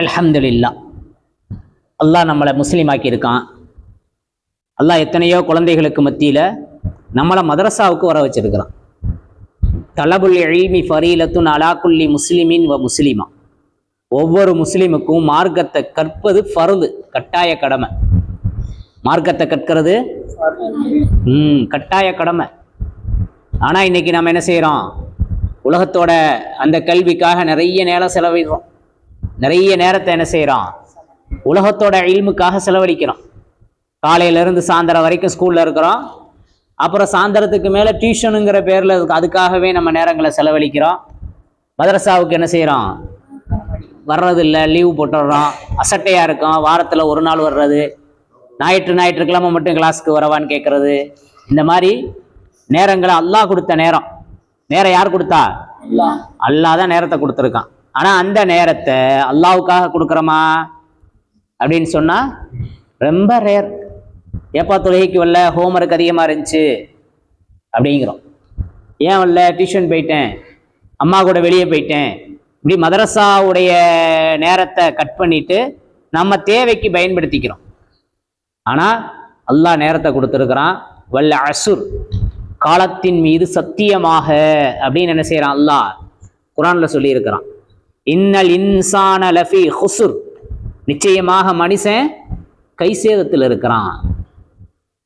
அல்ஹம்துலில்லா. அல்லாஹ் நம்மளை முஸ்லீம் ஆக்கியிருக்கான் அல்லாஹ் எத்தனையோ குழந்தைகளுக்கு மத்தியில் நம்மளை மதரசாவுக்கு வர வச்சிருக்கிறான். தலபுல் எழிமி ஃபரீலத்துன் அலாக்குல்லி முஸ்லிமின் வ முஸ்லிமா. ஒவ்வொரு முஸ்லீமுக்கும் மார்க்கத்தை கற்பது ஃபருது கட்டாய கடமை. மார்க்கத்தை கற்கிறது ம் கட்டாய கடமை. ஆனால் இன்னைக்கு நம்ம என்ன செய்கிறோம் உலகத்தோட அந்த கல்விக்காக நிறைய நேரம் செலவிடுறோம். நிறைய நேரத்தை என்ன செய்கிறோம் உலகத்தோட இல்முக்காக செலவழிக்கிறோம் காலையிலேருந்து சாயந்தரம் வரைக்கும் ஸ்கூலில் இருக்கிறோம் அப்புறம் சாயந்தரத்துக்கு மேலே டியூஷனுங்கிற பேரில் அதுக்காகவே நம்ம நேரங்களை செலவழிக்கிறோம் மதரசாவுக்கு என்ன செய்கிறோம் வர்றதில்ல லீவு போட்டுடுறோம் அசட்டையாக இருக்கும் வாரத்தில் ஒரு நாள் வர்றது. ஞாயிற்று ஞாயிற்றுக்கிழமை மட்டும் கிளாஸுக்கு வரவான்னு கேட்குறது இந்த மாதிரி நேரங்களை அல்லாஹ் கொடுத்த நேரம். நேரம் யார் கொடுத்தா? அல்லாஹ் தான் நேரத்தை கொடுத்துருக்கான். ஆனால் அந்த நேரத்தை அல்லாவுக்காக கொடுக்குறோமா? அப்படின்னு சொன்னால் ரொம்ப ரேர் ஏப்பா தொழுகைக்கு வரல? ஹோம்ஒர்க் அதிகமாக இருந்துச்சு. அப்படிங்கிறோம். ஏன் வரல? டியூஷன் போயிட்டேன். அம்மா கூட வெளியே போயிட்டேன். இப்படி மதரசாவுடைய நேரத்தை கட் பண்ணிட்டு நம்ம தேவைக்கு பயன்படுத்திக்கிறோம். ஆனால் அல்லாஹ் நேரத்தை கொடுத்துருக்குறான். வல்ல அசுர் காலத்தின் மீது சத்தியமாக அப்படின்னு என்ன செய்கிறான் அல்லாஹ் குரானில் சொல்லியிருக்கிறான். இன்னல் இன்சான லஃபி ஹுசுர். நிச்சயமாக மனுஷன் கை சேதத்தில் இருக்கிறான்.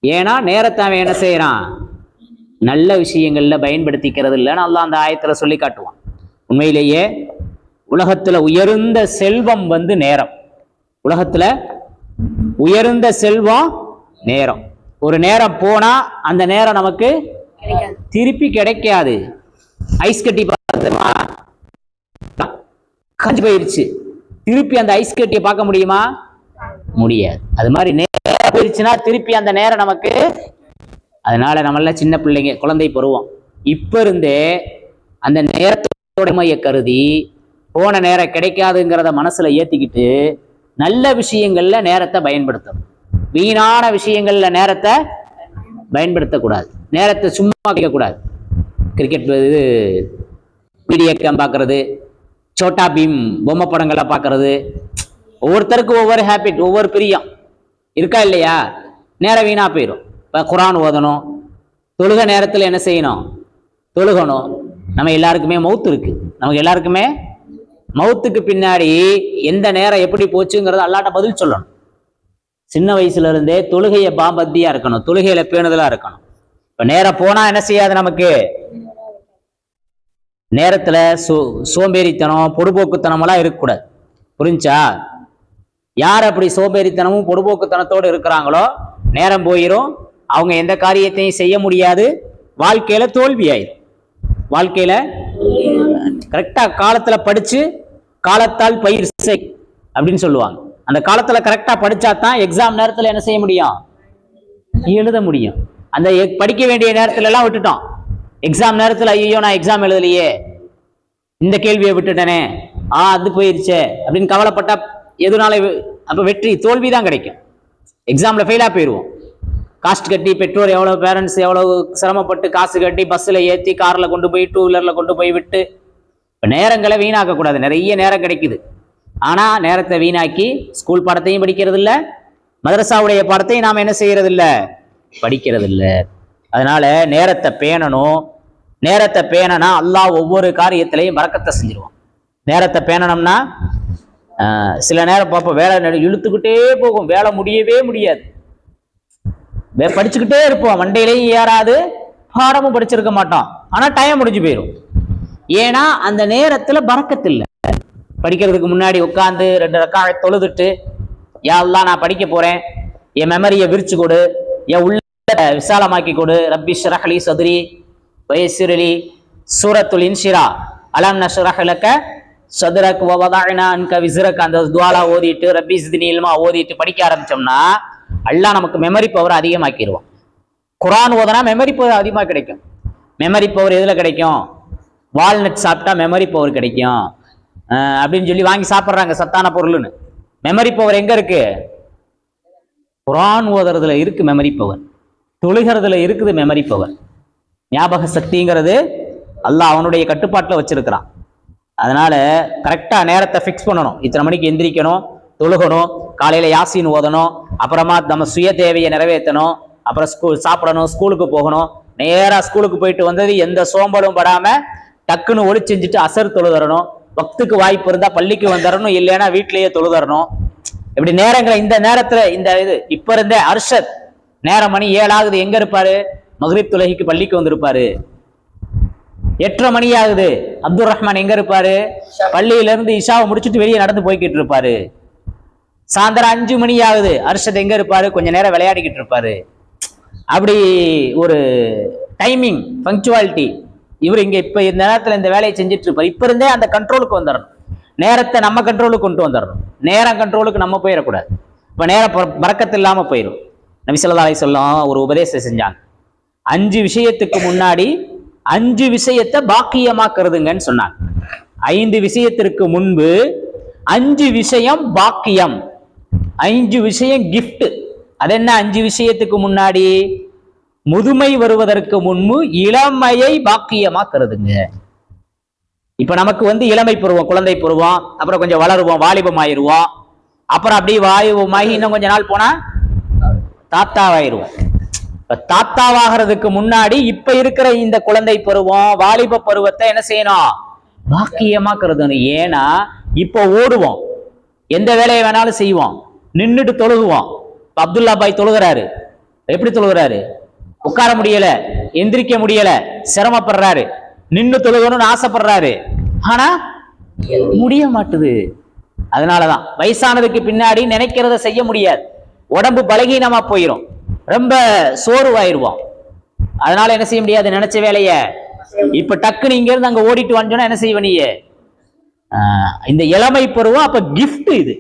ஏன்னா நேரத்தை அவன் என்ன செய்கிறான் நல்ல விஷயங்கள்ல பயன்படுத்திக்கிறது இல்லைன்னு அல்லாஹ் அந்த ஆயத்துல சொல்லி காட்டுவான். உண்மையிலேயே உலகத்துல உயர்ந்த செல்வம் வந்து நேரம். உலகத்துல உயர்ந்த செல்வம் நேரம். ஒரு நேரம் போனா அந்த நேரம் நமக்கு திருப்பி கிடைக்காது. ஐஸ் கட்டி பார்த்தோமா காஞ்சி போயிருச்சு. திருப்பி அந்த ஐஸ் கட்டியை பார்க்க முடியுமா? முடியாது. அது மாதிரி நேரம் போயிருச்சுன்னா திருப்பி அந்த நேரம் நமக்கு அதனால நம்மள சின்ன பிள்ளைங்க குழந்தை பருவம். இப்ப இருந்தே அந்த நேரத்தோட மைய கருதி போன நேரம் கிடைக்காதுங்கிறத மனசுல ஏத்திக்கிட்டு நல்ல விஷயங்கள்ல நேரத்தை பயன்படுத்தணும். வீணான விஷயங்கள்ல நேரத்தை பயன்படுத்தக்கூடாது. நேரத்தை சும்மா கூடாது கிரிக்கெட் இது வீடியோ கேம் பார்க்கறது சோட்டா பீம் பொம்மை படங்களை பார்க்கறது. ஒவ்வொருத்தருக்கும் ஒவ்வொரு ஹேபிட் ஒவ்வொரு பிரியம். இருக்கா இல்லையா? நேரம் வீணாக போயிடும் இப்போ குரான் ஓதணும். தொழுக நேரத்தில் என்ன செய்யணும்? தொழுகணும். நம்ம எல்லாருக்குமே மவுத்து இருக்குது நமக்கு எல்லாருக்குமே மவுத்துக்கு பின்னாடி எந்த நேரம் எப்படி போச்சுங்கிறத அல்லாட்ட பதில் சொல்லணும். சின்ன வயசுல இருந்தே தொழுகையை பாம்பத்தியா இருக்கணும். தொழுகையில பேணுதலா இருக்கணும். இப்ப நேரம் போனா என்ன செய்யாது நமக்கு? நேரத்தில் சோ சோம்பேறித்தனம் பொடுபோக்குத்தனமெல்லாம் இருக்கக்கூடாது. புரிஞ்சா? யார் அப்படி சோம்பேறித்தனமும் பொடுபோக்குத்தனத்தோடு இருக்கிறாங்களோ நேரம் போயிரும். அவங்க எந்த காரியத்தையும் செய்ய முடியாது. வாழ்க்கையில் தோல்வி ஆயிரும் வாழ்க்கையில் கரெக்டாக காலத்தில் படித்து காலத்தால் பயிர் செய் அப்படின்னு சொல்லுவாங்க. அந்த காலத்தில் கரெக்டாக படிச்சா தான் எக்ஸாம் நேரத்தில் என்ன செய்ய முடியும்? எழுத முடியும். அந்த படிக்க வேண்டிய நேரத்துலலாம் விட்டுட்டோம். எக்ஸாம் நேரத்தில் ஐயோ நான் எக்ஸாம் எழுதலையே. இந்த கேள்வியை விட்டுட்டேனே. ஆ அது போயிருச்சே. அப்படின்னு கவலைப்பட்டா எதுனால அப்போ வெற்றி தோல்வி தான் கிடைக்கும். எக்ஸாமில் ஃபெயிலாக போயிடுவோம் காஸ்ட் கட்டி பெற்றோர் எவ்வளோ பேரண்ட்ஸ் எவ்வளோ சிரமப்பட்டு காசு கட்டி பஸ்ஸில் ஏற்றி காரில் கொண்டு போய் டூ வீலரில் கொண்டு போய் விட்டு இப்போ நேரங்களை வீணாக்கக்கூடாது நிறைய நேரம் கிடைக்குது. ஆனால் நேரத்தை வீணாக்கி ஸ்கூல் பாடத்தையும் படிக்கிறதில்ல. மதரசாவுடைய பாடத்தையும் நாம் என்ன செய்கிறதில்ல படிக்கிறதில்லை. அதனால நேரத்தை பேணணும். நேரத்தை பேணனா அல்லாஹ் ஒவ்வொரு காரியத்திலையும் மறக்கத்தை செஞ்சிருவான். நேரத்தை பேணணும்னா சில நேரம் பார்ப்போம் வேலை இழுத்துக்கிட்டே போகும். வேலை முடியவே முடியாது. படிச்சுக்கிட்டே இருப்போம். மண்டையிலையும் ஏறாது. பாடமும் படிச்சிருக்க மாட்டோம் ஆனா டைம் முடிஞ்சு போயிடும் ஏன்னா அந்த நேரத்துல பறக்கத்தில்லை இல்ல. படிக்கிறதுக்கு முன்னாடி உட்காந்து ரெண்டு ரக்காய் தொழுதுட்டு யாரெல்லாம் நான் படிக்க போறேன். என் மெமரியை விரிச்சு கொடு. என் உள்ள விசாலமாக்கி கொடு. ரப்பி ஷரஹலி சதுரி வயசுரலி சூரத்துல் இன்ஷிரா. அலாம் நஷரஹலக்க சதுரக் வவதாயினா அன்க விசுரக் அந்த துவாலா ஓதிட்டு ரப்பி சிதினி இல்மா ஓதிட்டு படிக்க ஆரம்பிச்சோம்னா அல்லாஹ் நமக்கு மெமரி பவர் அதிகமாக்கிடுவான் குரான் ஓதனா மெமரி பவர் அதிகமாக கிடைக்கும். மெமரி பவர் எதில் கிடைக்கும்? வால்நட் சாப்பிட்டா மெமரி பவர் கிடைக்கும். அப்படின்னு சொல்லி வாங்கி சாப்பிட்றாங்க சத்தான பொருள்னு. மெமரி பவர் எங்க இருக்கு? குரான் ஓதுறதுல இருக்கு மெமரி பவர் தொழுகிறதுல இருக்குது மெமரி பவர் ஞாபக சக்திங்கிறது அல்லாஹ் அவனுடைய கட்டுப்பாட்டில் வச்சிருக்கிறான். அதனால கரெக்டாக நேரத்தை ஃபிக்ஸ் பண்ணணும். இத்தனை மணிக்கு எந்திரிக்கணும் தொழுகணும் காலையில் யாசின் ஓதணும் அப்புறமா நம்ம சுய தேவையை நிறைவேற்றணும் அப்புறம் ஸ்கூல் சாப்பிடணும் ஸ்கூலுக்கு போகணும். நேராக ஸ்கூலுக்கு போயிட்டு வந்தது எந்த சோம்பலும் படாமல் டக்குன்னு ஒளி செஞ்சுட்டு அசர் தொழுதரணும் பக்துக்கு வாய்ப்பு இருந்தால் பள்ளிக்கு வந்துடணும் இல்லைன்னா வீட்லேயே தொழுதரணும் இப்படி நேரங்களை இந்த நேரத்தில் இந்த இது இப்போ இருந்தே அர்ஷத் நேரம் மணி ஏழாகுது எங்க இருப்பாரு? மக்ரிப் துலகிக்கு பள்ளிக்கு வந்திருப்பாரு. எட்டரை மணி ஆகுது. அப்துல் ரஹ்மான் எங்க இருப்பாரு? பள்ளியில இருந்து இஷாவை முடிச்சுட்டு வெளியே நடந்து போய்கிட்டு இருப்பாரு. சாயந்தரம் அஞ்சு மணி ஆகுது. அர்ஷத் எங்க இருப்பாரு? கொஞ்ச நேரம் விளையாடிக்கிட்டு இருப்பாரு. அப்படி ஒரு டைமிங் பங்க்சுவாலிட்டி இவர் இங்க இப்ப இந்த நேரத்துல இந்த வேலையை செஞ்சுட்டு இருப்பார். இப்ப இருந்தே அந்த கண்ட்ரோலுக்கு வந்துடணும் நேரத்தை நம்ம கண்ட்ரோலுக்கு கொண்டு வந்துடணும் நேரம் கண்ட்ரோலுக்கு நம்ம போயிடக்கூடாது இப்ப நேரம் பற- பறக்கத்து இல்லாம போயிடும் நபிசல்லா ஸல்லல்லாஹு ஒரு உபதேசம் செஞ்சாங்க. அஞ்சு விஷயத்துக்கு முன்னாடி அஞ்சு விஷயத்தை பாக்கியமாக்குறதுங்கன்னு சொன்னாங்க. ஐந்து விஷயத்திற்கு முன்பு அஞ்சு விஷயம் பாக்கியம். அஞ்சு விஷயம் கிஃப்ட் அது என்ன? அஞ்சு விஷயத்துக்கு முன்னாடி முதுமை வருவதற்கு முன்பு இளமையை பாக்கியமாக்குறதுங்க. இப்ப நமக்கு வந்து இளமை பருவம் குழந்தை பருவம் அப்புறம் கொஞ்சம் வளருவோம் வாலிபம் ஆயிருவோம் அப்புறம் அப்படியே வாயுவமாகி இன்னும் கொஞ்ச நாள் போனா தாத்தாவாயிருவோம் இப்ப தாத்தாவாகிறதுக்கு முன்னாடி இப்ப இருக்கிற இந்த குழந்தை பருவம் வாலிப பருவத்தை என்ன செய்யணும்? பாக்கியமா கருதணும் ஏன்னா இப்ப ஓடுவோம். எந்த வேலையை வேணாலும் செய்வோம். நின்றுட்டு தொழுகுவோம். இப்ப அப்துல்லா பாய் தொழுகிறாரு. எப்படி தொழுகிறாரு? உட்கார முடியல. எந்திரிக்க முடியல. சிரமப்படுறாரு. நின்று தொழுகணும்னு ஆசைப்படுறாரு. ஆனா முடிய மாட்டுது. அதனாலதான். வயசானதுக்கு பின்னாடி நினைக்கிறத செய்ய முடியாது. உடம்பு பலகீனமா போயிடும் ரொம்ப சோர்வாயிருவோம். அதனால என்ன செய்ய முடியாது? நினைச்ச வேலைய இப்ப டக்குன்னு இங்க இருந்து அங்க ஓடிட்டு வந்தோன்னா என்ன செய்வ நீ? இந்த இளமை பருவம் அப்ப கிஃப்ட் இது.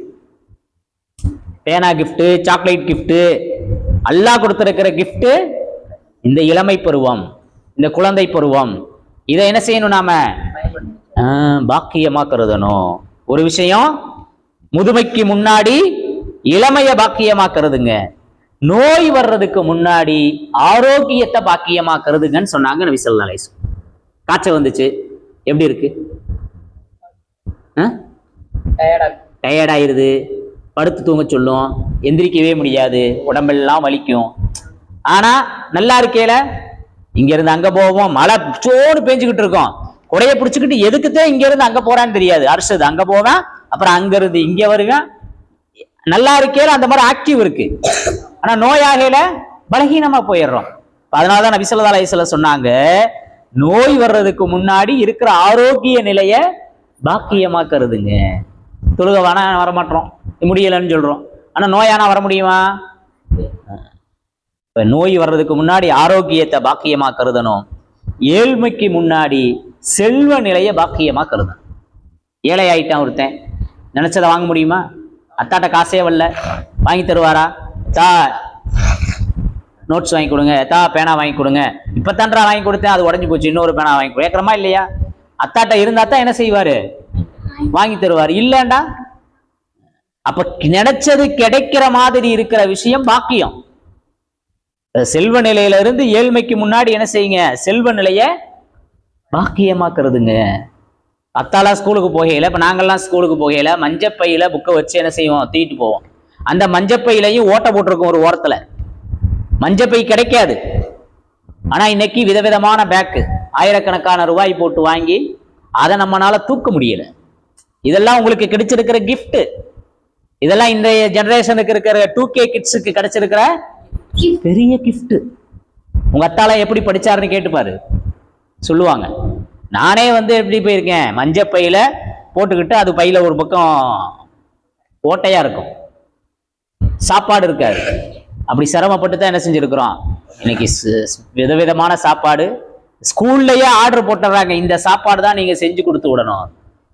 பேனா கிஃப்ட் சாக்லேட் கிஃப்ட் அல்லாஹ் கொடுத்திருக்கிற கிஃப்ட் இந்த இளமை பருவம் இந்த குழந்தை பருவம். இதை என்ன செய்யணும் நாம? பாக்கியமா கருதணும். ஒரு விஷயம் முதுமைக்கு முன்னாடி இளமைய பாக்கியமா கருதுங்க நோய் வர்றதுக்கு முன்னாடி ஆரோக்கியத்தை பாக்கியமா கருதுங்கன்னு சொன்னாங்க நபி ஸல்லல்லாஹு அலைஹி காய்ச்சல் வந்துச்சு. எப்படி இருக்கு? டயர்ட் ஆயிருது. படுத்து தூங்க சொல்லும். எந்திரிக்கவே முடியாது. உடம்பெல்லாம் வலிக்கும். ஆனா நல்லா இருக்கேல இங்க இருந்து அங்க போவோம். மழை சோடு பேஞ்சுக்கிட்டு இருக்கோம். குடைய பிடிச்சுக்கிட்டு எதுக்குத்தான் இங்க இருந்து அங்க போறான்னு தெரியாது. அரசது அங்க போவேன் அப்புறம் அங்க இருந்து இங்க வருவேன். நல்லா இருக்கையில அந்த மாதிரி ஆக்டிவ் இருக்கு. ஆனா நோயாகையில பலகீனமா போயிடுறோம். அதனால தான் நபிசல்லா அலிஸ்ல சொன்னாங்க நோய் வர்றதுக்கு முன்னாடி இருக்கிற ஆரோக்கிய நிலைய பாக்கியமாக்குறதுங்க. தொழுக வேணா வரமாட்டோம் முடியலன்னு சொல்றோம். ஆனா நோயானா வர முடியுமா? இப்ப நோய் வர்றதுக்கு முன்னாடி ஆரோக்கியத்தை பாக்கியமா கருதணும் ஏழ்மைக்கு முன்னாடி செல்வ நிலைய பாக்கியமா கருதணும் ஏழை ஆயிட்டான் ஒருத்தன். நினைச்சதை வாங்க முடியுமா? அத்தாட்ட காசே வரல. வாங்கி தருவாரா? தா நோட்ஸ் வாங்கி கொடுங்க. தா பேனா வாங்கி கொடுங்க. இப்பத்தான்றா வாங்கி கொடுத்தேன் அது உடஞ்சி போச்சு. இன்னொரு பேனா வாங்கி கேட்குறமா இல்லையா? அத்தாட்ட இருந்தா தான் என்ன செய்வாரு? வாங்கி தருவார். இல்லைண்டா அப்ப நினைச்சது கிடைக்கிற மாதிரி இருக்கிற விஷயம் பாக்கியம். செல்வ நிலையில இருந்து ஏழ்மைக்கு முன்னாடி என்ன செய்யுங்க? செல்வ நிலைய பாக்கியமாக்குறதுங்க. அத்தாலாம் ஸ்கூலுக்கு போகையில இப்போ நாங்கள்லாம் ஸ்கூலுக்கு போகையில மஞ்சப்பையில புக்கை வச்சு என்ன செய்வோம்? தூக்கிட்டு போவோம். அந்த மஞ்சப்பையிலையும் ஓட்டை போட்டிருக்கும் ஒரு ஓரத்தில். மஞ்சப்பை கிடைக்காது. ஆனால் இன்னைக்கு விதவிதமான பேக்கு ஆயிரக்கணக்கான ரூபாய் போட்டு வாங்கி அதை நம்மனால தூக்க முடியல. இதெல்லாம் உங்களுக்கு கிடைச்சிருக்கிற கிஃப்ட்டு இதெல்லாம் இன்றைய ஜெனரேஷனுக்கு இருக்கிற டூ கே கிட்ஸுக்கு கிடைச்சிருக்கிற பெரிய கிஃப்ட் உங்க அத்தால எப்படி படிச்சாருன்னு கேட்டுப்பாரு. சொல்லுவாங்க. நானே வந்து எப்படி போயிருக்கேன்? மஞ்சப்பையில் போட்டுக்கிட்டு அது பையில் ஒரு பக்கம் ஓட்டையாக இருக்கும். சாப்பாடு இருக்காது. அப்படி சிரமப்பட்டு தான் என்ன செஞ்சுருக்குறோம்? இன்னைக்கு விதவிதமான சாப்பாடு. ஸ்கூல்லையே ஆர்டர் போட்டுறாங்க. இந்த சாப்பாடு தான் நீங்கள் செஞ்சு கொடுத்து விடணும்.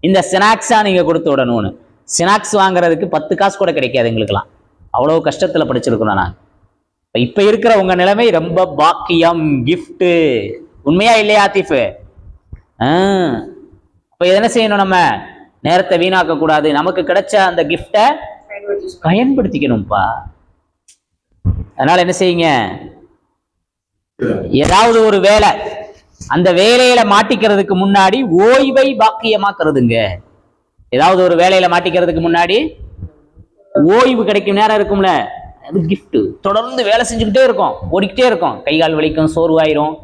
இந்த ஸ்நாக்ஸாக நீங்கள் கொடுத்து விடணும்னு. ஸ்நாக்ஸ் வாங்குறதுக்கு பத்து காசு கூட கிடைக்காது எங்களுக்கெல்லாம். அவ்வளோ கஷ்டத்தில் படிச்சிருக்கிறோம் நான் இப்போ இப்போ இருக்கிற உங்கள் நிலைமை ரொம்ப பாக்கியம் கிஃப்ட்டு உண்மையா இல்லையா ஆத்திஃபு? அப்ப என்ன செய்யணும் நம்ம? நேரத்தை வீணாக்க கூடாது நமக்கு கிடைச்ச அந்த கிஃப்டை பயன்படுத்திக்கணும்ப்பா அதனால என்ன செய்யுங்க? ஏதாவது ஒரு வேலை. அந்த வேலையில மாட்டிக்கிறதுக்கு முன்னாடி ஓய்வை பாக்கியமாக்குறதுங்க. ஏதாவது ஒரு வேலையில மாட்டிக்கிறதுக்கு முன்னாடி ஓய்வு கிடைக்கும் நேரம் இருக்கும்ல. அது கிஃப்ட் தொடர்ந்து வேலை செஞ்சுக்கிட்டே இருக்கும். ஓடிக்கிட்டே இருக்கும். கை கால் வலிக்கும் சோர்வாயிரும்.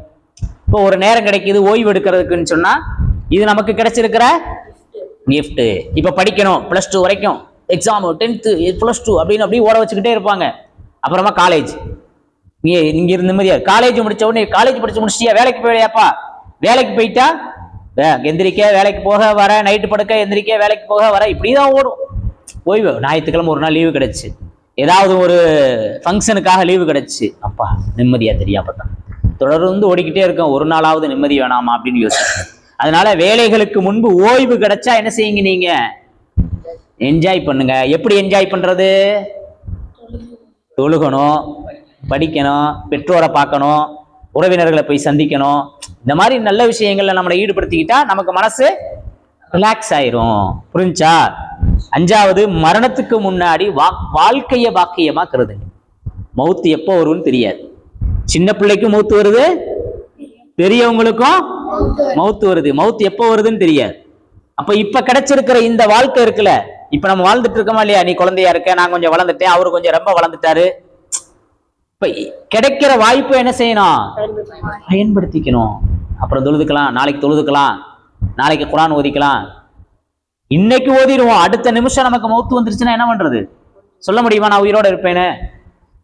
இப்போ ஒரு நேரம் கிடைக்குது ஓய்வு எடுக்கிறதுக்குன்னு சொன்னா இது நமக்கு கிடைச்சிருக்கிற gift. இப்போ படிக்கணும் ப்ளஸ் டூ வரைக்கும். எக்ஸாம் டென்த்து ப்ளஸ் டூ அப்படின்னு அப்படியே ஓட வச்சுக்கிட்டே இருப்பாங்க. அப்புறமா காலேஜ் நீ இங்க இருந்த மாதிரியா காலேஜ் முடிச்ச உடனே காலேஜ் படிச்சு முடிச்சிட்டியா? வேலைக்கு போயிடையாப்பா வேலைக்கு போயிட்டா? வே- எந்திரிக்க வேலைக்கு போக வர நைட்டு படுக்க எந்திரிக்க வேலைக்கு போக வர இப்படிதான் ஓடும். ஓய்வு. ஞாயிற்றுக்கிழமை ஒரு நாள் லீவு கிடைச்சு. ஏதாவது ஒரு ஃபங்க்ஷனுக்காக லீவு கிடைச்சு. அப்பா நிம்மதியா தெரியாப்பா தான். தொடர்ந்து ஓடிக்கிட்டே இருக்கோம். ஒரு நாளாவது நிம்மதி வேணாமா அப்படின்னு யோசிச்சு. அதனால வேலைகளுக்கு முன்பு ஓய்வு கிடைச்சா என்ன செய்யுங்க நீங்க? என்ஜாய் பண்ணுங்க. எப்படி என்ஜாய் பண்றது? தொழுகணும் படிக்கணும் பெற்றோரை பார்க்கணும் உறவினர்களை போய் சந்திக்கணும். இந்த மாதிரி நல்ல விஷயங்கள்ல நம்மளை ஈடுபடுத்திக்கிட்டா நமக்கு மனசு ரிலாக்ஸ் ஆயிரும். புரிஞ்சா? அஞ்சாவது மரணத்துக்கு முன்னாடி வா வாழ்க்கைய பாக்கியமாக்குறது மவுத்து எப்போ வரும்னு தெரியாது. சின்ன பிள்ளைக்கும் மவுத்து வருது? பெரியவங்களுக்கும் மவுத்து வருது. மவுத்து எப்போ வருதுன்னு தெரியாது அப்ப இப்ப கிடைச்சிருக்கிற இந்த வாழ்க்கை இருக்குல்ல இப்ப நம்ம வாழ்ந்துட்டு இருக்கோமா இல்லையா? நீ குழந்தையா இருக்க நான் கொஞ்சம் வளர்ந்துட்டேன் அவரு கொஞ்சம் ரொம்ப வளர்ந்துட்டாரு. இப்ப கிடைக்கிற வாய்ப்பை என்ன செய்யணும்? பயன்படுத்திக்கணும். அப்புறம் தொழுதுக்கலாம் நாளைக்கு தொழுதுக்கலாம் நாளைக்கு குரான் ஓதிக்கலாம். இன்னைக்கு ஓதிடுவோம். அடுத்த நிமிஷம் நமக்கு மௌத்து வந்துருச்சுன்னா என்ன பண்றது? சொல்ல முடியுமா? நான் உயிரோட இருப்பேன்னு.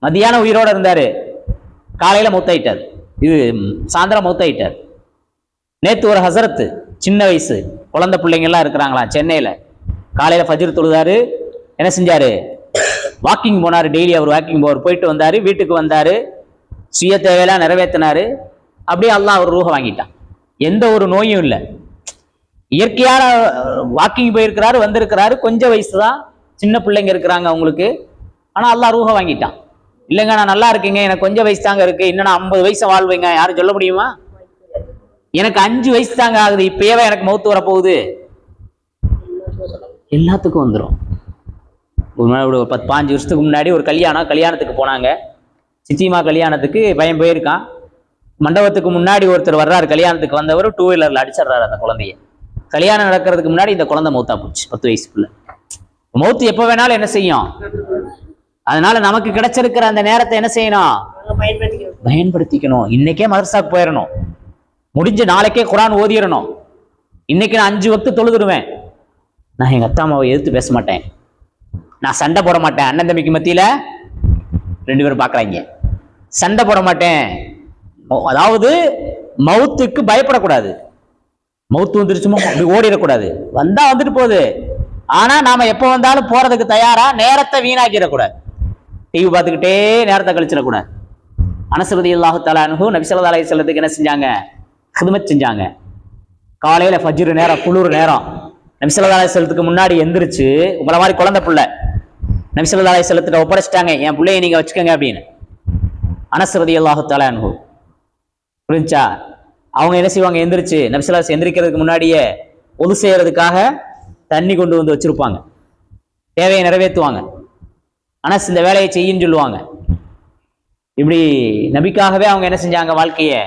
மத்தியானம் உயிரோட இருந்தாரு. காலையில் மௌத்தாயிட்டார் இது சாயந்தரம் மௌத்தாயிட்டார் நேற்று ஒரு ஹசரத்து சின்ன வயசு. குழந்தை பிள்ளைங்கள்லாம் இருக்கிறாங்களா சென்னையில். காலையில் காலையில தொழுதாரு என்ன செஞ்சார்? வாக்கிங் போனார் டெய்லி அவர் வாக்கிங் போவார். போயிட்டு வந்தார் வீட்டுக்கு வந்தார் சுய தேவையெல்லாம் நிறைவேற்றினார் அப்படியே எல்லாம் அவர் ரூஹ வாங்கிட்டான். எந்த ஒரு நோயும் இல்லை. இயற்கையான வாக்கிங் போயிருக்கிறாரு வந்திருக்கிறாரு. கொஞ்சம் வயசு தான் சின்ன பிள்ளைங்க இருக்கிறாங்க அவங்களுக்கு. ஆனால் அல்லாஹ் ரூஹ வாங்கிட்டான். இல்லைங்க நான் நல்லா இருக்கீங்க. எனக்கு கொஞ்சம் வயசு தாங்க இருக்கு. இன்னும் நான் ஐம்பது வயசு வாழ்வேங்க. யாரும் சொல்ல முடியுமா? எனக்கு அஞ்சு வயசு தாங்க ஆகுது. இப்பயவே எனக்கு மௌத்து வரப்போகுது எல்லாத்துக்கும் வந்துடும் ஒரு நாள் ஒரு பத்து பாஞ்சு வருஷத்துக்கு முன்னாடி ஒரு கல்யாணம் கல்யாணத்துக்கு போனாங்க. சிச்சிமா கல்யாணத்துக்கு பையன் போயிருக்கான். மண்டபத்துக்கு முன்னாடி ஒருத்தர் வர்றாரு. கல்யாணத்துக்கு வந்தவர் டூ வீலர்ல அடிச்சிடுறாரு அந்த குழந்தைய. கல்யாணம் நடக்கிறதுக்கு முன்னாடி இந்த குழந்தை மௌத்தா போச்சு. பத்து வயசுக்குள்ள. மௌத்து எப்போ வேணாலும் என்ன செய்யும்? அதனால நமக்கு கிடைச்சிருக்கிற அந்த நேரத்தை என்ன செய்யணும்? பயன்படுத்திக்கணும். இன்னைக்கே மதரசாக்கு போயிடணும் முடிஞ்ச நாளைக்கே குரான் ஓதிடணும் இன்னைக்கு நான் அஞ்சு வக்து தொழுதுடுவேன் நான் எங்க அத்தா அம்மாவை எதிர்த்து பேச மாட்டேன். நான் சண்டை போட மாட்டேன். அண்ணன் தம்பிக்கு மத்தியில ரெண்டு பேரும் பார்க்கறாங்க சண்டை போட மாட்டேன். அதாவது மௌத்துக்கு பயப்படக்கூடாது. மௌத்து வந்துருச்சுமோ? அப்படி ஓடிடக்கூடாது. வந்தா வந்துட்டு போகுது. ஆனா நாம எப்போ வந்தாலும் போறதுக்கு தயாரா? நேரத்தை வீணாக்கிடக்கூடாது. டிவி பார்த்துக்கிட்டே நேரத்தை கழிச்சிடக்கூடாது. அனசரதி அல்லாஹு தலானு நபிசல்லா அலி செல்லத்துக்கு என்ன செஞ்சாங்க? ஹிதுமத் செஞ்சாங்க. காலையில் ஃபஜ்ரு நேரம் குளிர் நேரம். நபிசல்லா அலி செல்லத்துக்கு முன்னாடி எந்திரிச்சு உங்களை மாதிரி குழந்தை பிள்ளை. நபிசல்லா அலி செல்லத்திட்ட ஒப்படைச்சிட்டாங்க என் பிள்ளைய நீங்கள் வச்சுக்கோங்க அப்படின்னு. அனசரதி அல்லாஹு தலானு புரிஞ்சா? அவங்க என்ன செய்வாங்க? எந்திரிச்சு நபிசல்லாஸ் எந்திரிக்கிறதுக்கு முன்னாடியே ஒது செய்யறதுக்காக தண்ணி கொண்டு வந்து வச்சிருப்பாங்க. தேவையை நிறைவேற்றுவாங்க. அனஸ் இந்த வேலையை செய்யுன்னு சொல்லுவாங்க. இப்படி நபிக்காகவே அவங்க என்ன செஞ்சாங்க வாழ்க்கையை?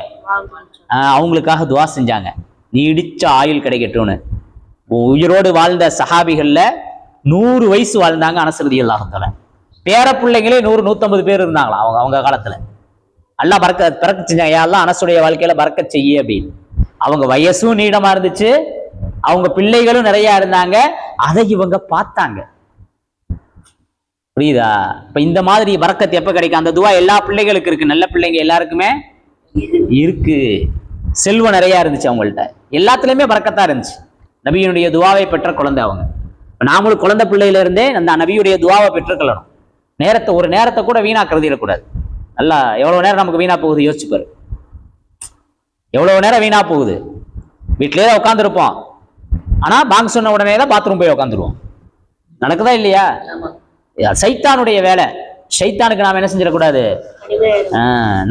அவங்களுக்காக துவா செஞ்சாங்க. நீடிச்ச ஆயுள் கிடைக்கட்டும்னு. உயிரோடு வாழ்ந்த சஹாபிகளில் நூறு வயசு வாழ்ந்தாங்க அனசரதி அல்லாஹத்தால பேர பிள்ளைங்களே நூறு நூற்றம்பது பேர் இருந்தாங்களாம் அவங்க அவங்க காலத்தில். எல்லாம் பறக்க பிறக்க செஞ்சாங்க. யாரெல்லாம் அனசுடைய வாழ்க்கையில் பறக்க செய்ய அப்படின்னு. அவங்க வயசும் நீடமாக இருந்துச்சு. அவங்க பிள்ளைகளும் நிறையா இருந்தாங்க. அதை இவங்க பார்த்தாங்க. புரியுதா? இப்போ இந்த மாதிரி வரக்கத்து எப்போ கிடைக்கும்? அந்த துவா எல்லா பிள்ளைகளுக்கு இருக்கு. நல்ல பிள்ளைங்க எல்லாருக்குமே இருக்கு. செல்வம் நிறையா இருந்துச்சு அவங்கள்ட்ட. எல்லாத்துலேயுமே பறக்கத்தான் இருந்துச்சு. நபியினுடைய துவாவை பெற்ற குழந்தை அவங்க. நாமளும் குழந்தை பிள்ளையில இருந்தே அந்த நபியுடைய துவாவை பெற்றுக்கொள்ளணும். நேரத்தை ஒரு நேரத்தை கூட வீணாக்குறது இருக்கக்கூடாது நல்லா எவ்வளோ நேரம் நமக்கு வீணா போகுது? யோசிச்சுப்பாரு எவ்வளோ எவ்வளவு நேரம் வீணா போகுது? வீட்டிலே தான் உட்காந்துருப்போம் ஆனால் பாங்க் சொன்ன உடனே தான் பாத்ரூம் போய் உட்காந்துருவோம் நடக்குதா இல்லையா? சைத்தானுடைய வேலை. சைத்தானுக்கு நாம் என்ன செஞ்சிடக்கூடாது?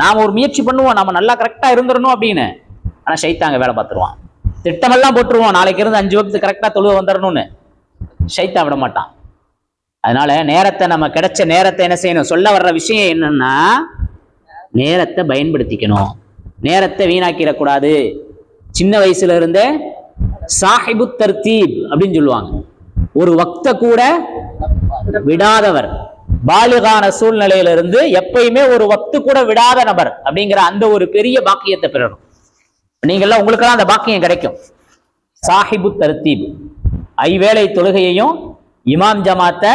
நாம் ஒரு முயற்சி பண்ணுவோம். நம்ம நல்லா கரெக்டாக இருந்துடணும் அப்படின்னு. ஆனால் சைத்தாங்க வேலை பார்த்துருவான். திட்டமெல்லாம் போட்டுருவோம். நாளைக்கு இருந்து அஞ்சு வகுத்து கரெக்டாக தொழுவ வந்துடணும்னு. சைத்தா விட மாட்டான். அதனால நேரத்தை நம்ம கிடைச்ச நேரத்தை என்ன செய்யணும்? சொல்ல வர்ற விஷயம் என்னன்னா நேரத்தை பயன்படுத்திக்கணும். நேரத்தை வீணாக்கிடக்கூடாது. சின்ன வயசுல இருந்தே சாஹிபு தர்த்தீப் அப்படின்னு சொல்லுவாங்க. ஒரு வக்த கூட விடாதவர் பாலிகான சூழ்நிலையில இருந்து எப்பயுமே ஒரு வக்து கூட விடாத நபர் அப்படிங்கிற அந்த ஒரு பெரிய பாக்கியத்தை பெறணும். நீங்கள்லாம் உங்களுக்கெல்லாம் அந்த பாக்கியம் கிடைக்கும். சாஹிபு தருத்தீப் ஐவேளை தொழுகையையும் இமாம் ஜமாத்தை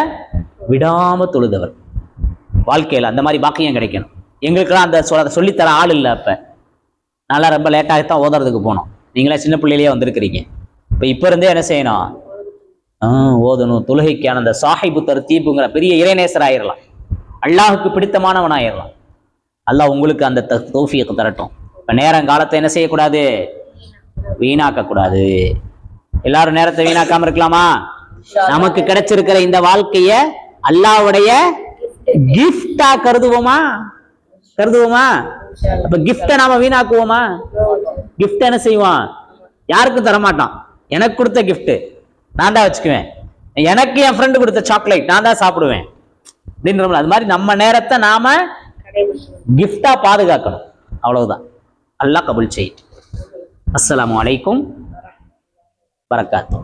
விடாம தொழுதவர். வாழ்க்கையில் அந்த மாதிரி பாக்கியம் கிடைக்கணும். எங்களுக்கெல்லாம் அந்த சொ- அதை சொல்லித்தர ஆள் இல்லை அப்ப. நல்லா ரொம்ப லேட்டாகத்தான் ஓதுறதுக்கு போனோம். நீங்களே சின்ன பிள்ளையிலேயே வந்திருக்கிறீங்க. இப்போ இப்போ இருந்தே என்ன செய்யணும்? ஓதணும். தொழுகைக்கான அந்த சாஹிபு தர்தீபுங்கிற பெரிய இறைநேசர் ஆயிரலாம். அல்லாஹுக்கு பிடித்தமானவன் ஆயிரலாம். அல்லாஹ் உங்களுக்கு அந்த தோஃபியத்தை தரட்டும். இப்போ நேரம் காலத்தை என்ன செய்யக்கூடாது? வீணாக்க கூடாது எல்லாரும் நேரத்தை வீணாக்காம இருக்கலாமா? நமக்கு கிடைச்சிருக்கிற இந்த வாழ்க்கைய அல்லாஹ்வுடைய கிஃப்டா கருதுவோமா? கருதுவோமா? அப்ப கிஃப்ட நாம வீணாக்குவோமா? கிஃப்ட் என்ன செய்வான்? யாருக்கும் தரமாட்டான். எனக்கு கொடுத்த கிஃப்ட் நான் தான் வச்சுக்குவேன். எனக்கு என் ஃப்ரெண்டு கொடுத்த சாக்லேட் நான் தான் சாப்பிடுவேன். அப்படின்ற அது மாதிரி நம்ம நேரத்தை நாம கிஃப்டா பாதுகாக்கணும். அவ்வளவுதான். அல்லாஹ் கபுல் செய்யிட்டு அஸ்லாம் வலைக்கும் வரகாத்து